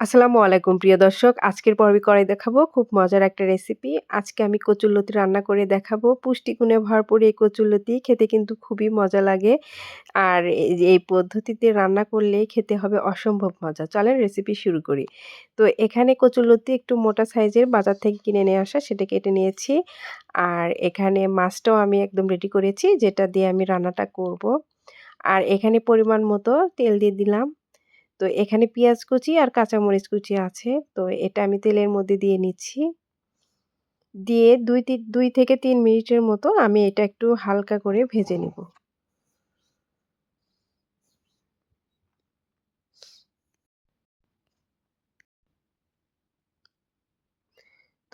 আসসালামু আলাইকুম, প্রিয় দর্শক। আজকের পর্বে করে দেখাবো খুব মজার একটা রেসিপি। আজকে আমি কচুরলতি রান্না করে দেখাবো। পুষ্টিগুণে ভরপুর এই কচুরলতি খেতে কিন্তু খুবই মজা লাগে। আর এই পদ্ধতিতে রান্না করলে খেতে হবে অসম্ভব মজা। চলেন রেসিপি শুরু করি। তো এখানে কচুরলতি একটু মোটা সাইজের বাজার থেকে কিনে নিয়ে আসা, সেটা কেটে নিয়েছি। আর এখানে মাছটাও আমি একদম রেডি করেছি, যেটা দিয়ে আমি রান্নাটা করব। আর এখানে পরিমাণ মতো তেল দিয়ে দিলাম। তো এখানে পেঁয়াজ কুচি আর কাঁচামরিচ কুচি আছে। তো এটা আমি তেলের মধ্যে দিয়ে নিচ্ছি। দিয়ে দুই দুই থেকে তিন মিনিটের মতো আমি এটা একটু হালকা করে ভেজে নিব।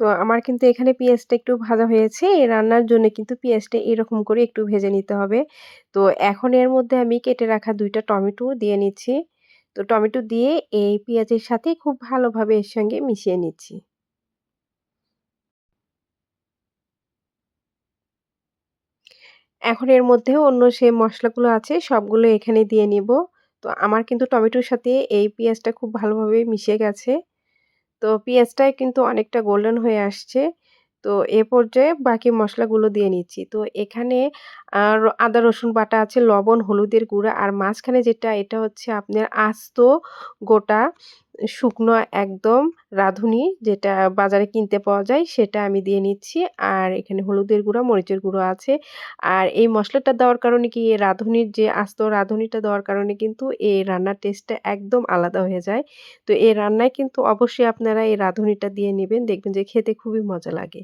তো আমার কিন্তু এখানে পেঁয়াজটা একটু ভাজা হয়েছে। এই রান্নার জন্য কিন্তু পেঁয়াজটা এরকম করে একটু ভেজে নিতে হবে। তো এখন এর মধ্যে আমি কেটে রাখা দুইটা টমেটো দিয়ে নিচ্ছি। তো টমেটো দিয়ে এই পেঁয়াজের সাথে খুব ভালোভাবে এর সঙ্গে মিশিয়ে নিচ্ছি। এখন এর মধ্যে অন্য সে মশলাগুলো আছে সবগুলো এখানে দিয়ে নিব। তো আমার কিন্তু টমেটোর সাথে এই পেঁয়াজটা খুব ভালোভাবে মিশে গেছে। তো পেঁয়াজটাই কিন্তু অনেকটা গোল্ডেন হয়ে আসছে। তো এ পর্যায়ে বাকি মশলাগুলো দিয়ে নিচ্ছি। তো এখানে আর আদা, রসুন বাটা আছে, লবণ, হলুদের গুঁড়া আর মাঝখানে যেটা, এটা হচ্ছে আপনার আস্ত গোটা শুকনো একদম রাঁধুনি যেটা বাজারে কিনতে পাওয়া যায়, সেটা আমি দিয়ে নিচ্ছি। আর এখানে হলুদের গুঁড়া, মরিচের গুঁড়ো আছে। আর এই মশলাটা দেওয়ার কারণে কি, এই রাঁধুনির যে আস্ত রাঁধুনিটা দেওয়ার কারণে কিন্তু এই রান্নার টেস্টটা একদম আলাদা হয়ে যায়। তো এই রান্নায় কিন্তু অবশ্যই আপনারা এই রাঁধুনিটা দিয়ে নেবেন, দেখবেন যে খেতে খুবই মজা লাগে।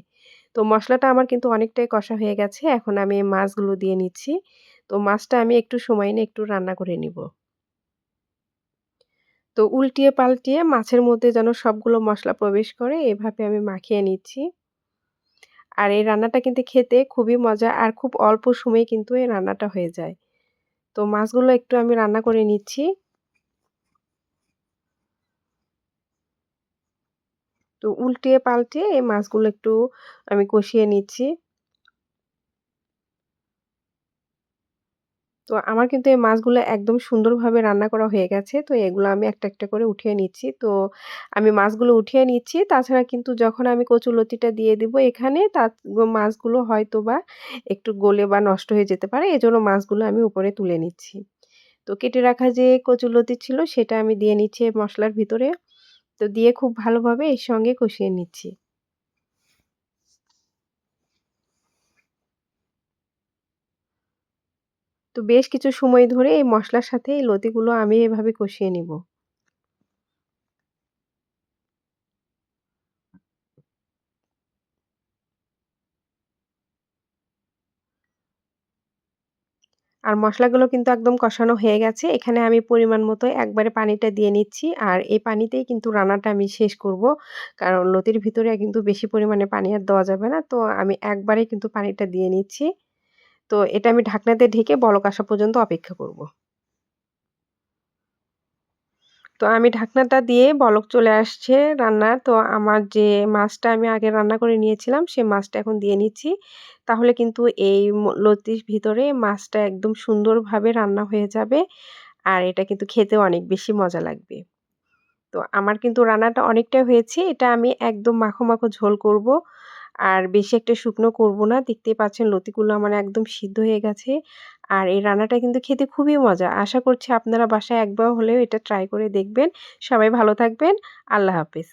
তো মশলাটা আমার কিন্তু অনেকটাই কষা হয়ে গেছে, এখন আমি মাছগুলো দিয়ে নিচ্ছি। তো মাছটা আমি একটু সময় নিয়ে একটু রান্না করে নিব। তো উল্টিয়ে পাল্টিয়ে মাছের মধ্যে যেন সবগুলো মশলা প্রবেশ করে, এভাবে আমি মাখিয়ে নিচ্ছি। আর এই রান্নাটা কিন্তু খেতে খুবই মজা আর খুব অল্প সময়ে কিন্তু এই রান্নাটা হয়ে যায়। তো মাছগুলো একটু আমি রান্না করে নিচ্ছি। তো উল্টিয়ে পাল্টিয়ে এই মাছগুলো একটু আমি কষিয়ে নিচ্ছি। তো আমার কিন্তু এই মাছগুলো একদম সুন্দরভাবে রান্না করা হয়ে গেছে। তো এগুলো আমি একটা একটা করে উঠিয়ে নিচ্ছি। তো আমি মাছগুলো উঠিয়ে নিচ্ছি। তাছাড়া কিন্তু যখন আমি কচুলতিটা দিয়ে দিব এখানে তা মাছগুলো হয়তো বা একটু গলে বা নষ্ট হয়ে যেতে পারে। এজন্য মাছগুলো আমি উপরে তুলে নিচ্ছি। তো কেটে রাখা যে কচুলতি ছিল, সেটা আমি দিয়ে নিচ্ছি মশলার ভিতরে। তো দিয়ে খুব ভালোভাবে এর সঙ্গে কষিয়ে নিচ্ছি। তো বেশ কিছু সময় ধরে এই মশলার সাথে এই লতিগুলো আমি এভাবে কষিয়ে নিব। আর মশলাগুলো কিন্তু একদম কষানো হয়ে গেছে। এখানে আমি পরিমাণ মতো একবারে পানিটা দিয়ে নিচ্ছি আর এই পানিতেই কিন্তু রান্নাটা আমি শেষ করব। কারণ লতির ভিতরে কিন্তু বেশি পরিমাণে পানি আর দেওয়া যাবে না। তো আমি একবারে কিন্তু পানিটা দিয়ে নিচ্ছি। তো এটা আমি ঢাকনাতে ঢেকে বলক আসা পর্যন্ত অপেক্ষা করব। তো আমি ঢাকনাটা দিয়ে বলক চলে আসছে রান্নার তো আমার যে মাছটা আমি আগে রান্না করে নিয়েছিলাম, সে মাছটা এখন দিয়ে নিচ্ছি। তাহলে কিন্তু এই লতির ভিতরে মাছটা একদম সুন্দরভাবে রান্না হয়ে যাবে আর এটা কিন্তু খেতে অনেক বেশি মজা লাগবে। তো আমার কিন্তু রান্নাটা অনেকটা হয়েছে, এটা আমি একদম মাখো মাখো ঝোল করব। আর বেশি একটা শুকনো করব না। দেখতেই পাচ্ছেন লতিগুলো আমার একদম সিদ্ধ হয়ে গেছে। আর এই রান্নাটা কিন্তু খেতে খুবই মজা। আশা করছি আপনারা বাসায় একবার হলেও এটা ট্রাই করে দেখবেন। সবাই ভালো থাকবেন। আল্লাহ হাফিজ।